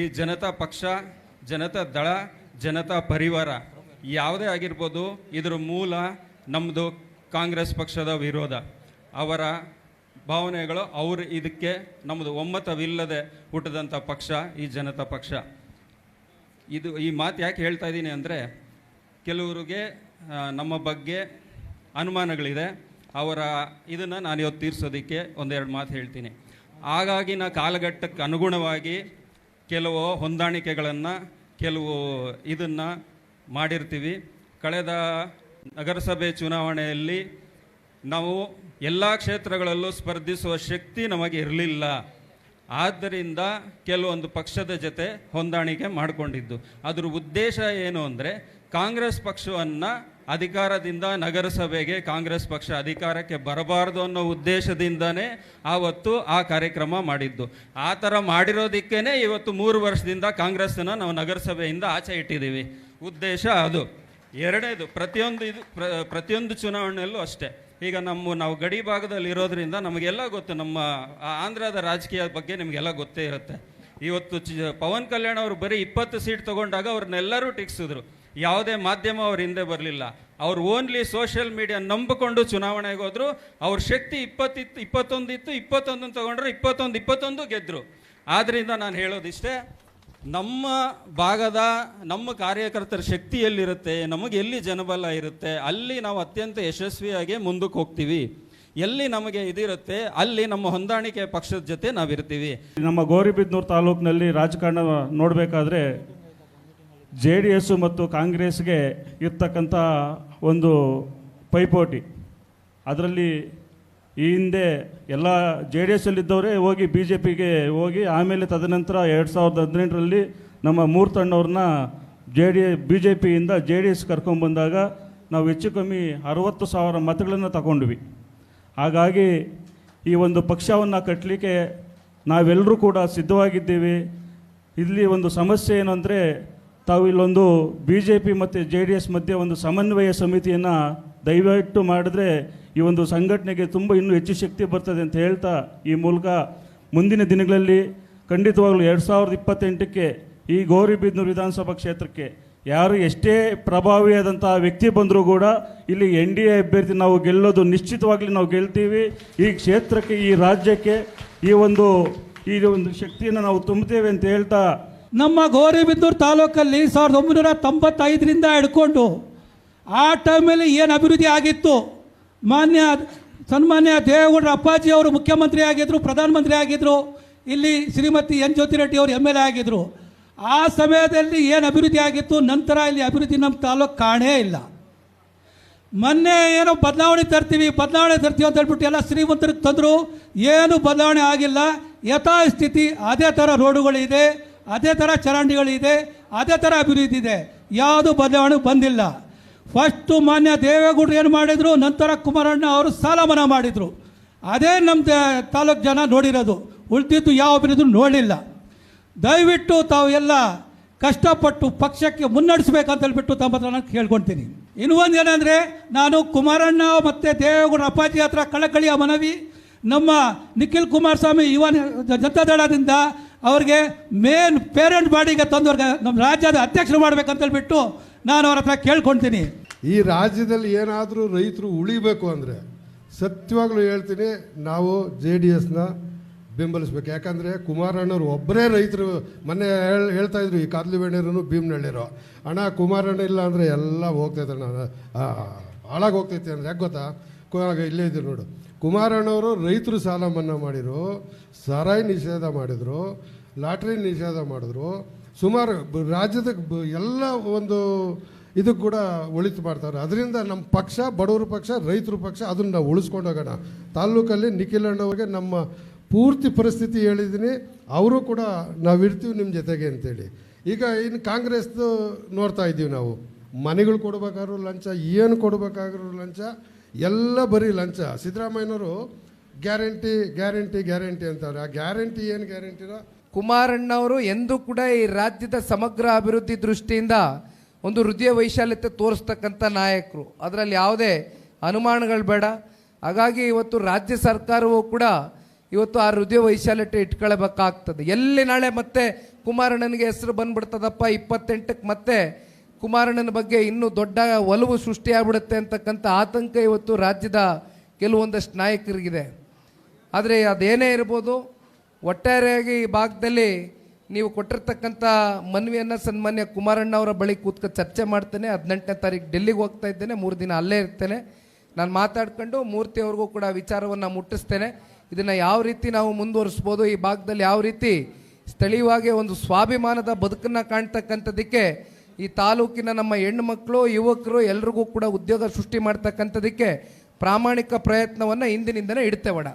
ಈ ಜನತಾ ಪಕ್ಷ, ಜನತಾ ದಳ, ಜನತಾ ಪರಿವಾರ ಯಾವುದೇ ಆಗಿರ್ಬೋದು, ಇದರ ಮೂಲ ನಮ್ಮದು ಕಾಂಗ್ರೆಸ್ ಪಕ್ಷದ ವಿರೋಧ. ಅವರ ಭಾವನೆಗಳು, ಅವರು ಇದಕ್ಕೆ ನಮ್ಮದು ಒಮ್ಮತವಿಲ್ಲದೆ ಹುಟ್ಟಿದಂಥ ಪಕ್ಷ ಈ ಜನತಾ ಪಕ್ಷ. ಇದು ಈ ಮಾತು ಯಾಕೆ ಹೇಳ್ತಾ ಇದ್ದೀನಿ ಅಂದರೆ, ಕೆಲವರಿಗೆ ನಮ್ಮ ಬಗ್ಗೆ ಅನುಮಾನಗಳಿದೆ. ಅವರ ಇದನ್ನು ನಾನು ಇವತ್ತು ತೀರಿಸೋದಕ್ಕೆ ಒಂದೆರಡು ಮಾತು ಹೇಳ್ತೀನಿ. ಹಾಗಾಗಿ ನಾ ಕಾಲಘಟ್ಟಕ್ಕೆ ಅನುಗುಣವಾಗಿ ಕೆಲವು ಹೊಂದಾಣಿಕೆಗಳನ್ನು, ಕೆಲವು ಇದನ್ನು ಮಾಡಿರ್ತೀವಿ. ಕಳೆದ ನಗರಸಭೆ ಚುನಾವಣೆಯಲ್ಲಿ ನಾವು ಎಲ್ಲ ಕ್ಷೇತ್ರಗಳಲ್ಲೂ ಸ್ಪರ್ಧಿಸುವ ಶಕ್ತಿ ನಮಗೆ ಇರಲಿಲ್ಲ. ಆದ್ದರಿಂದ ಕೆಲವೊಂದು ಪಕ್ಷದ ಜೊತೆ ಹೊಂದಾಣಿಕೆ ಮಾಡಿಕೊಂಡಿದ್ದು. ಅದರ ಉದ್ದೇಶ ಏನು ಅಂದರೆ, ಕಾಂಗ್ರೆಸ್ ಪಕ್ಷವನ್ನು ಅಧಿಕಾರದಿಂದ ನಗರಸಭೆಗೆ ಕಾಂಗ್ರೆಸ್ ಪಕ್ಷ ಅಧಿಕಾರಕ್ಕೆ ಬರಬಾರದು ಅನ್ನೋ ಉದ್ದೇಶದಿಂದನೇ ಆವತ್ತು ಆ ಕಾರ್ಯಕ್ರಮ ಮಾಡಿದ್ದು. ಆ ಥರ ಮಾಡಿರೋದಕ್ಕೇ ಇವತ್ತು ಮೂರು ವರ್ಷದಿಂದ ಕಾಂಗ್ರೆಸ್ಸನ್ನು ನಾವು ನಗರಸಭೆಯಿಂದ ಆಚೆ ಇಟ್ಟಿದ್ದೀವಿ. ಉದ್ದೇಶ ಅದು. ಎರಡೇದು ಪ್ರತಿಯೊಂದು ಇದು, ಪ್ರ- ಪ್ರತಿಯೊಂದು ಚುನಾವಣೆಯಲ್ಲೂ ಅಷ್ಟೇ. ಈಗ ನಮ್ಮ, ನಾವು ಗಡಿ ಭಾಗದಲ್ಲಿ ಇರೋದ್ರಿಂದ ನಮಗೆಲ್ಲ ಗೊತ್ತು, ನಮ್ಮ ಆಂಧ್ರದ ರಾಜಕೀಯ ಬಗ್ಗೆ ನಿಮಗೆಲ್ಲ ಗೊತ್ತೇ ಇರುತ್ತೆ. ಇವತ್ತು ಪವನ್ ಕಲ್ಯಾಣ್ ಅವರು ಬರೀ ಇಪ್ಪತ್ತು ಸೀಟ್ ತಗೊಂಡಾಗ ಅವ್ರನ್ನೆಲ್ಲರೂ ಟೀಕ್ಸಿದ್ರು. ಯಾವುದೇ ಮಾಧ್ಯಮ ಅವ್ರ ಹಿಂದೆ ಬರಲಿಲ್ಲ. ಅವ್ರು ಓನ್ಲಿ ಸೋಷಿಯಲ್ ಮೀಡಿಯಾ ನಂಬಿಕೊಂಡು ಚುನಾವಣೆಗೆ ಹೋದರು, ಅವ್ರ ಶಕ್ತಿ ಇಪ್ಪತ್ತಿತ್ತು, ಇಪ್ಪತ್ತೊಂದಿತ್ತು, ಇಪ್ಪತ್ತೊಂದನ್ನು ತಗೊಂಡ್ರು, ಇಪ್ಪತ್ತೊಂದು ಇಪ್ಪತ್ತೊಂದು ಗೆದ್ದರು ಆದ್ದರಿಂದ ನಾನು ಹೇಳೋದಿಷ್ಟೇ, ನಮ್ಮ ಭಾಗದ, ನಮ್ಮ ಕಾರ್ಯಕರ್ತರ ಶಕ್ತಿ ಎಲ್ಲಿರುತ್ತೆ, ನಮಗೆ ಎಲ್ಲಿ ಜನಬಲ ಇರುತ್ತೆ, ಅಲ್ಲಿ ನಾವು ಅತ್ಯಂತ ಯಶಸ್ವಿಯಾಗಿ ಮುಂದಕ್ಕೆ ಹೋಗ್ತೀವಿ. ಎಲ್ಲಿ ನಮಗೆ ಇದಿರುತ್ತೆ, ಅಲ್ಲಿ ನಮ್ಮ ಹೊಂದಾಣಿಕೆ ಪಕ್ಷದ ಜೊತೆ ನಾವಿರ್ತೀವಿ. ನಮ್ಮ ಗೌರಿಬಿದನೂರು ತಾಲೂಕಿನಲ್ಲಿ ರಾಜಕಾರಣ ನೋಡಬೇಕಾದ್ರೆ ಜೆ ಡಿ ಎಸ್ಸು ಮತ್ತು ಕಾಂಗ್ರೆಸ್ಗೆ ಇರ್ತಕ್ಕಂಥ ಒಂದು ಪೈಪೋಟಿ. ಅದರಲ್ಲಿ ಈ ಹಿಂದೆ ಎಲ್ಲ ಜೆ ಡಿ ಎಸ್ಸಲ್ಲಿದ್ದವರೇ ಹೋಗಿ ಬಿ ಜೆ ಪಿಗೆ ಹೋಗಿ ಆಮೇಲೆ ತದನಂತರ ಎರಡು ಸಾವಿರದ ಹದಿನೆಂಟರಲ್ಲಿ ನಮ್ಮ ಮೂರ್ತಣ್ಣವ್ರನ್ನ ಜೆ ಡಿ ಬಿ ಜೆ ಪಿಯಿಂದ ಜೆ ಡಿ ಎಸ್ ಕರ್ಕೊಂಡ್ಬಂದಾಗ ನಾವು ಹೆಚ್ಚು ಕಮ್ಮಿ ಅರವತ್ತು ಸಾವಿರ ಮತಗಳನ್ನು ತಗೊಂಡ್ವಿ. ಹಾಗಾಗಿ ಈ ಒಂದು ಪಕ್ಷವನ್ನು ಕಟ್ಟಲಿಕ್ಕೆ ನಾವೆಲ್ಲರೂ ಕೂಡ ಸಿದ್ಧವಾಗಿದ್ದೀವಿ. ಇಲ್ಲಿ ಒಂದು ಸಮಸ್ಯೆ ಏನು ಅಂದರೆ ತಾವು ಇಲ್ಲೊಂದು ಬಿ ಜೆ ಪಿ ಮತ್ತು ಜೆ ಡಿ ಎಸ್ ಮಧ್ಯೆ ಒಂದು ಸಮನ್ವಯ ಸಮಿತಿಯನ್ನು ದಯವಿಟ್ಟು ಮಾಡಿದ್ರೆ ಈ ಒಂದು ಸಂಘಟನೆಗೆ ತುಂಬ ಇನ್ನೂ ಹೆಚ್ಚು ಶಕ್ತಿ ಬರ್ತದೆ ಅಂತ ಹೇಳ್ತಾ ಈ ಮೂಲಕ ಮುಂದಿನ ದಿನಗಳಲ್ಲಿ ಖಂಡಿತವಾಗ್ಲೂ ಎರಡು ಸಾವಿರದ ಇಪ್ಪತ್ತೆಂಟಕ್ಕೆ ಈ ಗೌರಿಬಿದನೂರು ವಿಧಾನಸಭಾ ಕ್ಷೇತ್ರಕ್ಕೆ ಯಾರು ಎಷ್ಟೇ ಪ್ರಭಾವಿಯಾದಂಥ ವ್ಯಕ್ತಿ ಬಂದರೂ ಕೂಡ ಇಲ್ಲಿ ಎನ್ ಡಿ ಎ ಅಭ್ಯರ್ಥಿ ನಾವು ಗೆಲ್ಲೋದು ನಿಶ್ಚಿತವಾಗ್ಲಿ ನಾವು ಗೆಲ್ತೀವಿ. ಈ ಕ್ಷೇತ್ರಕ್ಕೆ, ಈ ರಾಜ್ಯಕ್ಕೆ ಈ ಒಂದು ಈ ಒಂದು ಶಕ್ತಿಯನ್ನು ನಾವು ತುಂಬುತ್ತೇವೆ ಅಂತ ಹೇಳ್ತಾ ನಮ್ಮ ಗೌರಿಬಿದ್ದೂರು ತಾಲೂಕಲ್ಲಿ ಸಾವಿರದ ಒಂಬೈನೂರ ತೊಂಬತ್ತೈದರಿಂದ ಹಿಡ್ಕೊಂಡು ಆ ಟೈಮಲ್ಲಿ ಏನು ಅಭಿವೃದ್ಧಿ ಆಗಿತ್ತು? ಮಾನ್ಯ ಸನ್ಮಾನ್ಯ ದೇವೇಗೌಡರ ಅಪ್ಪಾಜಿ ಅವರು ಮುಖ್ಯಮಂತ್ರಿ ಆಗಿದ್ದರು ಪ್ರಧಾನಮಂತ್ರಿ ಆಗಿದ್ದರು ಇಲ್ಲಿ ಶ್ರೀಮತಿ ಎನ್ ಜ್ಯೋತಿರೆಡ್ಡಿ ಅವರು ಎಂ ಎಲ್ ಎ ಆಗಿದ್ದರು ಆ ಸಮಯದಲ್ಲಿ ಏನು ಅಭಿವೃದ್ಧಿ ಆಗಿತ್ತು? ನಂತರ ಇಲ್ಲಿ ಅಭಿವೃದ್ಧಿ ನಮ್ಮ ತಾಲೂಕು ಕಾಣೇ ಇಲ್ಲ. ಮೊನ್ನೆ ಏನೋ ಬದಲಾವಣೆ ತರ್ತೀವಿ ಬದಲಾವಣೆ ತರ್ತೀವಿ ಅಂತ ಹೇಳ್ಬಿಟ್ಟು ಎಲ್ಲ ಶ್ರೀಮಂತರಿಗೆ ತಂದರು. ಏನು ಬದಲಾವಣೆ ಆಗಿಲ್ಲ. ಯಥಾಸ್ಥಿತಿ ಅದೇ ಥರ ರೋಡುಗಳಿದೆ. ಅದೇ ಥರ ಚರಂಡಿಗಳಿದೆ, ಅದೇ ಥರ ಅಭಿವೃದ್ಧಿ ಇದೆ. ಯಾವುದು ಬದಲಾವಣೆ ಬಂದಿಲ್ಲ. ಫಸ್ಟು ಮಾನ್ಯ ದೇವೇಗೌಡರು ಏನು ಮಾಡಿದರು? ನಂತರ ಕುಮಾರಣ್ಣ ಅವರು ಸಾಲ ಮನ್ನಾ ಮಾಡಿದರು. ಅದೇ ನಮ್ಮ ತಾಲೂಕು ಜನ ನೋಡಿರೋದು. ಉಳಿದಿದ್ದು ಯಾವ ಅಭಿವೃದ್ಧಿ ನೋಡಲಿಲ್ಲ. ದಯವಿಟ್ಟು ತಾವು ಎಲ್ಲ ಕಷ್ಟಪಟ್ಟು ಪಕ್ಷಕ್ಕೆ ಮುನ್ನಡೆಸಬೇಕಂತ ಹೇಳ್ಬಿಟ್ಟು ತಮ್ಮ ಹತ್ರ ನಾನು ಕೇಳ್ಕೊಳ್ತೀನಿ ಇನ್ನು ಒಂದು ಏನಂದರೆ, ನಾನು ಕುಮಾರಣ್ಣ ಮತ್ತು ದೇವೇಗೌಡರ ಅಪ್ಪಾಜಿ ಹತ್ರ ಕಳಕಳಿಯ ಮನವಿ, ನಮ್ಮ ನಿಖಿಲ್ ಕುಮಾರಸ್ವಾಮಿ ಯುವ ಜನತಾದಳದಿಂದ ಅವ್ರಿಗೆ ಮೇನ್ ಪೇರೆಂಟ್ ಬಾಡಿಗೆ ತಂದವ್ರಿಗೆ ನಮ್ಮ ರಾಜ್ಯದ ಅಧ್ಯಕ್ಷರು ಮಾಡ್ಬೇಕಂತ ಹೇಳ್ಬಿಟ್ಟು ನಾನು ಅವ್ರ ಹತ್ರ ಕೇಳ್ಕೊಳ್ತೀನಿ ಈ ರಾಜ್ಯದಲ್ಲಿ ಏನಾದರೂ ರೈತರು ಉಳಿಬೇಕು ಅಂದರೆ ಸತ್ಯವಾಗ್ಲೂ ಹೇಳ್ತೀನಿ, ನಾವು ಜೆ ಡಿ ಎಸ್ನ ಬೆಂಬಲಿಸ್ಬೇಕು. ಯಾಕಂದರೆ ಕುಮಾರಣ್ಣವ್ರು ಒಬ್ಬರೇ ರೈತರು, ಮೊನ್ನೆ ಹೇಳ್, ಹೇಳ್ತಾ ಇದ್ರು, ಈ ಕಾದ್ಲಿಬೇಣರು ಭೀಮ್ನಳ್ಳಿರೋ. ಅಣ್ಣ ಕುಮಾರಣ್ಣ ಇಲ್ಲ ಅಂದರೆ ಎಲ್ಲ ಹೋಗ್ತೈತೆ ಅಣ್ಣ ಹಾಳಾಗಿ ಹೋಗ್ತೈತೆ ಅಂದರೆ ಯಾಕೆ ಗೊತ್ತಾ? ಆಗ ಇಲ್ಲೇ ಇದ್ದೀರಿ ನೋಡು. ಕುಮಾರಣ್ಣವರು ರೈತರು ಸಾಲ ಮನ್ನಾ ಮಾಡಿದರು, ಸಾರಾಯಿ ನಿಷೇಧ ಮಾಡಿದರು, ಲಾಟ್ರಿ ನಿಷೇಧ ಮಾಡಿದ್ರು. ಸುಮಾರು ರಾಜ್ಯದ ಎಲ್ಲ ಒಂದು ಇದಕ್ಕೆ ಕೂಡ ಒಳಿತು ಮಾಡ್ತಾರೆ. ಅದರಿಂದ ನಮ್ಮ ಪಕ್ಷ, ಬಡವರ ಪಕ್ಷ, ರೈತರ ಪಕ್ಷ ಅದನ್ನು ನಾವು ಉಳಿಸ್ಕೊಂಡು ಹೋಗೋಣ. ತಾಲ್ಲೂಕಲ್ಲಿ ನಿಖಿಲ್ ಅಣ್ಣವ್ರಿಗೆ ನಮ್ಮ ಪೂರ್ತಿ ಪರಿಸ್ಥಿತಿ ಹೇಳಿದ್ದೀನಿ. ಅವರು ಕೂಡ ನಾವು ಇರ್ತೀವಿ ನಿಮ್ಮ ಜೊತೆಗೆ ಅಂತೇಳಿ. ಈಗ ಇನ್ನು ಕಾಂಗ್ರೆಸ್ದು ನೋಡ್ತಾ ಇದ್ದೀವಿ ನಾವು. ಮನೆಗಳು ಕೊಡಬೇಕಾದ್ರೂ ಲಂಚ, ಏನು ಕೊಡಬೇಕಾದ್ರೂ ಲಂಚ. ಎಲ್ಲ ಬರೀ ಲಂಚ. ಸಿದ್ದರಾಮಯ್ಯನವರು ಗ್ಯಾರಂಟಿ ಗ್ಯಾರಂಟಿ ಗ್ಯಾರಂಟಿ ಅಂತಾರೆ. ಆ ಗ್ಯಾರಂಟಿ ಏನು ಗ್ಯಾರಂಟಿನೋ ಕುಮಾರಣ್ಣವರು ಎಂದೂ ಕೂಡ ಈ ರಾಜ್ಯದ ಸಮಗ್ರ ಅಭಿವೃದ್ಧಿ ದೃಷ್ಟಿಯಿಂದ ಒಂದು ಹೃದಯ ವೈಶಾಲ್ಯತೆ ತೋರಿಸ್ತಕ್ಕಂಥ ನಾಯಕರು. ಅದರಲ್ಲಿ ಯಾವುದೇ ಅನುಮಾನಗಳು ಬೇಡ. ಹಾಗಾಗಿ ಇವತ್ತು ರಾಜ್ಯ ಸರ್ಕಾರವು ಕೂಡ ಇವತ್ತು ಆ ಹೃದಯ ವೈಶಾಲ್ಯತೆ ಇಟ್ಕೊಳ್ಬೇಕಾಗ್ತದೆ. ಎಲ್ಲಿ ನಾಳೆ ಮತ್ತೆ ಕುಮಾರಣ್ಣನಿಗೆ ಹೆಸರು ಬಂದ್ಬಿಡ್ತದಪ್ಪ ಇಪ್ಪತ್ತೆಂಟಕ್ಕೆ ಮತ್ತೆ ಕುಮಾರಣ್ಣನ ಬಗ್ಗೆ ಇನ್ನೂ ದೊಡ್ಡ ಒಲವು ಸೃಷ್ಟಿಯಾಗ್ಬಿಡುತ್ತೆ ಅಂತಕ್ಕಂಥ ಆತಂಕ ಇವತ್ತು ರಾಜ್ಯದ ಕೆಲವೊಂದಷ್ಟು ನಾಯಕರಿಗಿದೆ. ಆದರೆ ಅದೇನೇ ಇರ್ಬೋದು, ಒಟ್ಟಾರೆಯಾಗಿ ಈ ಭಾಗದಲ್ಲಿ ನೀವು ಕೊಟ್ಟಿರ್ತಕ್ಕಂಥ ಮನವಿಯನ್ನು ಸನ್ಮಾನ್ಯ ಕುಮಾರಣ್ಣ ಅವರ ಬಳಿ ಕೂತ್ಕ ಚರ್ಚೆ ಮಾಡ್ತೇನೆ. ಹದಿನೆಂಟನೇ ತಾರೀಕು ಡೆಲ್ಲಿಗೆ ಹೋಗ್ತಾ ಇದ್ದೇನೆ, ಮೂರು ದಿನ ಅಲ್ಲೇ ಇರ್ತೇನೆ. ನಾನು ಮಾತಾಡ್ಕೊಂಡು ಮೂರ್ತಿಯವ್ರಿಗೂ ಕೂಡ ವಿಚಾರವನ್ನು ಮುಟ್ಟಿಸ್ತೇನೆ. ಇದನ್ನು ಯಾವ ರೀತಿ ನಾವು ಮುಂದುವರಿಸ್ಬೋದು, ಈ ಭಾಗದಲ್ಲಿ ಯಾವ ರೀತಿ ಸ್ಥಳೀಯವಾಗಿ ಒಂದು ಸ್ವಾಭಿಮಾನದ ಬದುಕನ್ನು ಕಾಣ್ತಕ್ಕಂಥದ್ದಕ್ಕೆ ಈ ತಾಲೂಕಿನ ನಮ್ಮ ಹೆಣ್ಣು ಮಕ್ಕಳು ಯುವಕರು ಎಲ್ರಿಗೂ ಕೂಡ ಉದ್ಯೋಗ ಸೃಷ್ಟಿ ಮಾಡ್ತಕ್ಕಂಥದಕ್ಕೆ ಪ್ರಾಮಾಣಿಕ ಪ್ರಯತ್ನವನ್ನು ಇಂದಿನಿಂದನೇ ಇಡ್ತೇವಡ